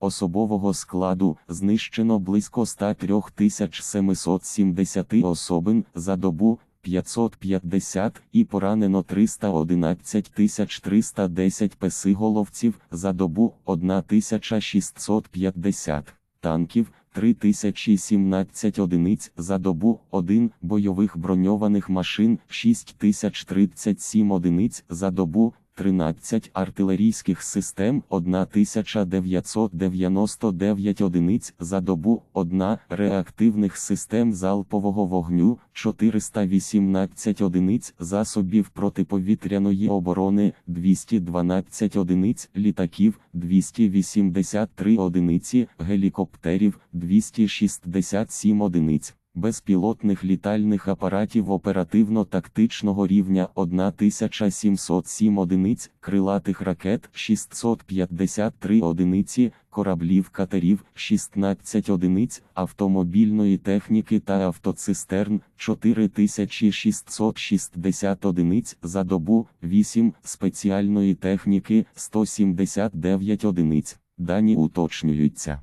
Особового складу знищено близько 103 770 особин за добу 550 і поранено 311 310 песиголовців за добу 1650 танків 3017 одиниць за добу 1 бойових броньованих машин 6037 одиниць за добу 13 артилерійських систем 1999 одиниць за добу 1 реактивних систем залпового вогню 418 одиниць засобів протиповітряної оборони 212 одиниць літаків 283 одиниці гелікоптерів 267 одиниць безпілотних літальних апаратів оперативно-тактичного рівня 1707 одиниць, крилатих ракет 653 одиниці, кораблів катерів 16 одиниць, автомобільної техніки та автоцистерн 4660 одиниць за добу, 8 спеціальної техніки 179 одиниць. Дані уточнюються.